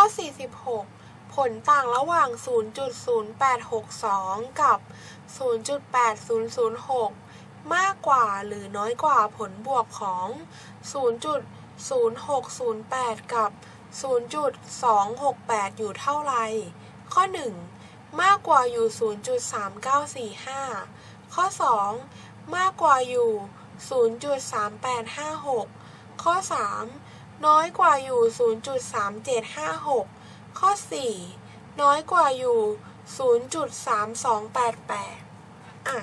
ข้อ 46 ผลต่างระหว่าง 0.0862 กับ 0.8006 มากกว่าหรือน้อยกว่าผลบวกของ 0.0608 กับ 0.268 อยู่เท่าไหร่ ข้อ 1 มากกว่าอยู่ 0.3945 ข้อ 2 มากกว่าอยู่ 0.3856 ข้อ 3 น้อยกว่าอยู่ 0.3756 ข้อ 4 น้อยกว่าอยู่ 0.3288 อะ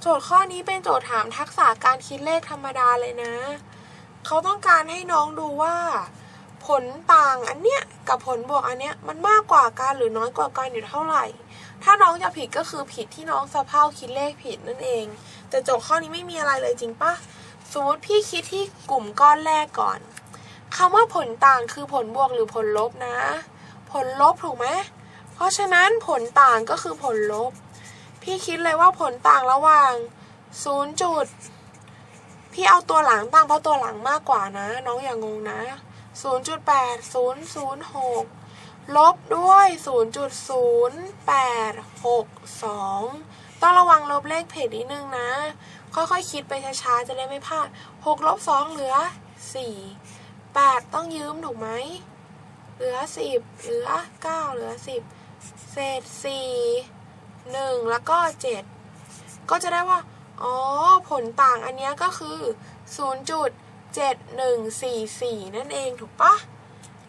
โจทย์ข้อนี้เป็นโจทย์ถามทักษะการคิดเลขธรรมดาเลยนะ เขาต้องการให้น้องดูว่า ผลต่างอันเนี้ยกับผลบวกอันเนี้ยมันมากกว่ากันหรือน้อยกว่ากันอยู่เท่าไหร่ ถ้าน้องจะผิดก็คือผิดที่น้องสะเพร่าคิดเลขผิดนั่นเอง แต่โจทย์ข้อนี้ไม่มีอะไรเลยจริงปะสมมติพี่คิดที่กลุ่มก้อนแรกก่อน คำว่าผลต่างคือผลบวกหรือผลลบนะ ผลลบถูกไหมเพราะฉะนั้นผลต่างก็คือผลลบ พี่คิดเลยว่าผลต่างระหว่าง0จุดพี่เอาตัวหลังตั้งเพราะตัวหลังมากกว่านะ น้องอย่างงงนะ 0.8006 ลบด้วย 0.0862ต้องระวังลบเลขเพจนิดนึงนะ ค่อยๆคคิดไปช้าๆ จะได้ไม่พลาด 6 ลบ 2 เหลือ 4 8ต้องยืมถูกไหม เหลือ10เหลือ9เหลือ10เศษ4 1แล้วก็7ก็จะได้ว่า อ๋อ ผลต่างอันนี้ก็คือ0.7144นั่นเองถูกปะ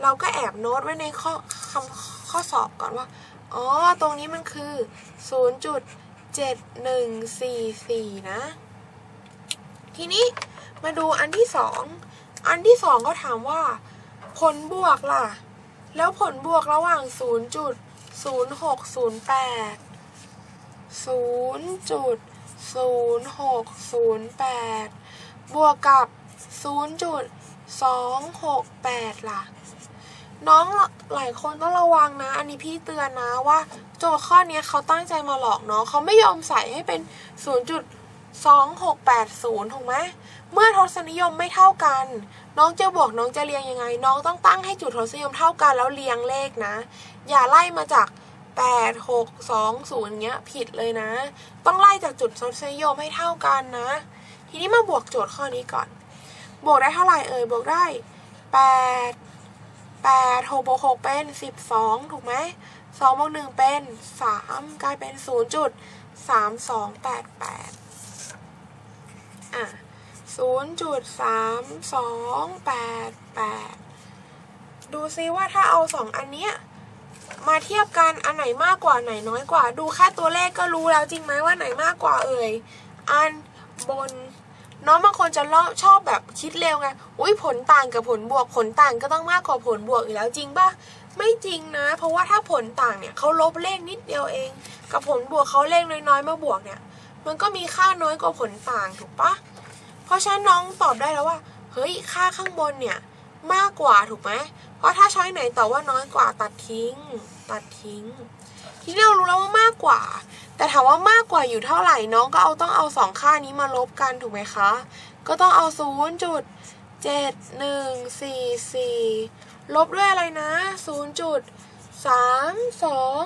เราก็แอบโน้ตไว้ในข้อคำข้อสอบก่อนว่า อ๋อ ตรงนี้มันคือ0.7144นะ ทีนี้มาดูอันที่สอง อันที่สองก็ถามว่า ผลบวกล่ะ แล้วผลบวกระหว่าง 0.0608 0.0608 บวกกับ 0.268 ล่ะ น้องหลายคนต้องระวังนะ อันนี้พี่เตือนนะว่า โจทย์ข้อนี้เขาตั้งใจมาหลอกเนาะเขาไม่ยอมใส่ให้เป็น 2680 ถูกไหม เมื่อทศนิยมไม่เท่ากัน น้องจะบวกน้องจะเรียงยังไง น้องต้องตั้งให้จุดทศนิยมเท่ากันแล้วเรียงเลขนะ อย่าไล่มาจาก 8 6 2 0เงี้ยผิดเลยนะ ต้องไล่จากจุดทศนิยมให้เท่ากันนะ ทีนี้มาบวกโจทย์ข้อนี้ก่อน บวกได้เท่าไหร่เอ่ย บวกได้ 8 8 6บวก6เป็น 12 ถูกไหม2บวก1เป็น 3 กลายเป็น 0.3288 อะ0.3288ดูซิว่าถ้าเอาสองอันเนี้ยมาเทียบกันอันไหนมากกว่าไหนน้อยกว่า ดูแค่ตัวเลขก็รู้แล้วจริงไหมว่าไหนมากกว่าเอ่ยอันบนน้องบางคนจะชอบแบบคิดเร็วไงอุ้ยผลต่างกับผลบวกผลต่างก็ต้องมากกว่าผลบวกอยู่แล้วจริงปะไม่จริงนะ เพราะว่าถ้าผลต่างเนี่ยเขาลบเลขนิดเดียวเอง กับผลบวกเขาเลขน้อยๆมาบวกเนี่ย มันก็มีค่าน้อยกว่าผลต่างถูกปะเพราะฉะนั้นน้องตอบได้แล้วว่าเฮ้ยค่าข้างบนเนี่ยมากกว่าถูกไหมเพราะถ้าช้อยไหนตอบว่าน้อยกว่าตัดทิ้ง ตัดทิ้ง ทีนี้เรารู้แล้วว่ามากกว่า แต่ถามว่ามากกว่าอยู่เท่าไหร่น้องก็เอาต้องเอาสองค่านี้มาลบกันถูกไหมคะ ก็ต้องเอาศูนย์จุดเจ็ดหนึ่งสี่สี่ลบด้วยอะไรนะศูนย์จุดสามสอง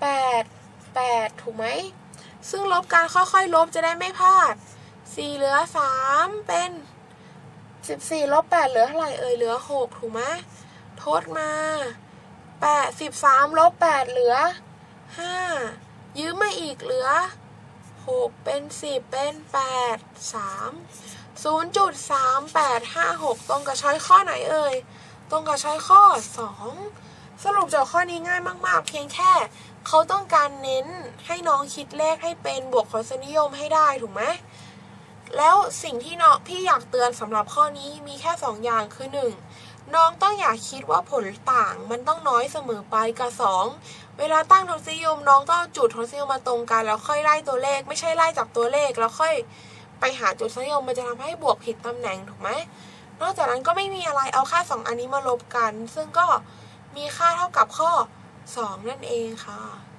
แปดแปดถูกไหม ซึ่งลบการค่อยๆลบจะได้ไม่พลาดสี่เหลือสามเป็นสิบสี่ลบแปดเหลือเท่าไหร่เอ่ยเหลือหกถูกไหมทดมาแปดสิบสามลบแปดเหลือห้ายืมมาอีกเหลือหกเป็นสิบเป็นแปดสามศูนย์จุดสามแปดห้าหกตรงกับช้อยข้อไหนเอ่ย ตรงกับช้อยข้อสองสรุปจากข้อนี้ง่ายมาก ๆ เพียงแค่ เขาต้องการเน้นให้น้องคิดเลขให้เป็นบวกทศนิยมให้ได้ถูกไหมแล้วสิ่งที่น้องพี่อยากเตือนสำหรับข้อนี้มีแค่สองอย่างคือหนึ่งน้องต้องอย่าคิดว่าผลต่างมันต้องน้อยเสมอไปกับสองเวลาตั้งทศนิยมน้องต้องจุดทศนิยมมาตรงกันแล้วค่อยไล่ตัวเลข ไม่ใช่ไล่จากตัวเลขแล้วค่อยไปหาจุดทศนิยมมันจะทำให้บวกผิดตำแหน่งถูกไหมนอกจากนั้นก็ไม่มีอะไรเอาค่าสองอันนี้มาลบกัน ซึ่งก็มีค่าเท่ากับข้อ 2 นั่นเองค่ะ